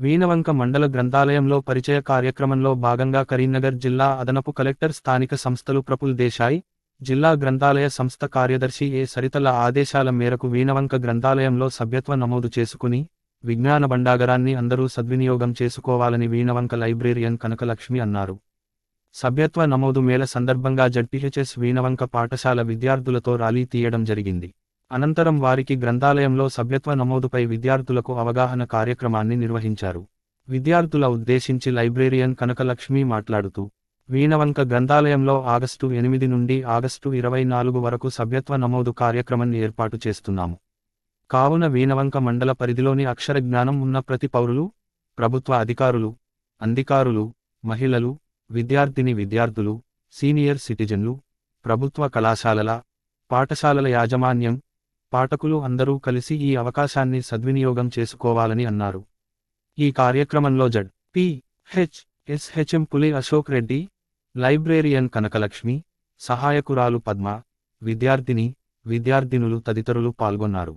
వీణవంక మండల గ్రంథాలయంలో పరిచయ కార్యక్రమంలో భాగంగా కరీంనగర్ జిల్లా అదనపు కలెక్టర్ స్థానిక సంస్థలు ప్రపుల్ దేశాయ్ జిల్లా గ్రంథాలయ సంస్థ కార్యదర్శి ఏ సరితల ఆదేశాల మేరకు వీణవంక గ్రంథాలయంలో సభ్యత్వ నమోదు చేసుకుని విజ్ఞాన భండాగరాన్ని అందరూ సద్వినియోగం చేసుకోవాలని వీణవంక లైబ్రేరియన్ కనకలక్ష్మి అన్నారు. సభ్యత్వ నమోదు మేళ సందర్భంగా జడ్పీహెచ్ఎస్ వీణవంక పాఠశాల విద్యార్థులతో ర్యాలీ తీయడం జరిగింది. అనంతరం వారికి గ్రంథాలయంలో సభ్యత్వ నమోదుపై విద్యార్థులకు అవగాహన కార్యక్రమాన్ని నిర్వహించారు. విద్యార్థుల ఉద్దేశించి లైబ్రేరియన్ కనకలక్ష్మి మాట్లాడుతూ వీణవంక గ్రంథాలయంలో ఆగస్టు ఎనిమిది నుండి ఆగస్టు ఇరవై నాలుగు వరకు సభ్యత్వ నమోదు కార్యక్రమాన్ని ఏర్పాటు చేస్తున్నాము. కావున వీణవంక మండల పరిధిలోని అక్షర జ్ఞానం ఉన్న ప్రతి పౌరులు ప్రభుత్వ అధికారులు అధికారులు మహిళలు విద్యార్థిని విద్యార్థులు సీనియర్ సిటిజన్లు ప్రభుత్వ కళాశాలల పాఠశాలల యాజమాన్యం పాఠకులు అందరూ కలిసి ఈ అవకాశాన్ని సద్వినియోగం చేసుకోవాలని అన్నారు. ఈ కార్యక్రమంలో Z P H SHM Puli Ashok Reddy librarian Kanakalakshmi సహాయకురాలు Padma విద్యార్థిని విద్యార్థినులు తదితరులు పాల్గొన్నారు.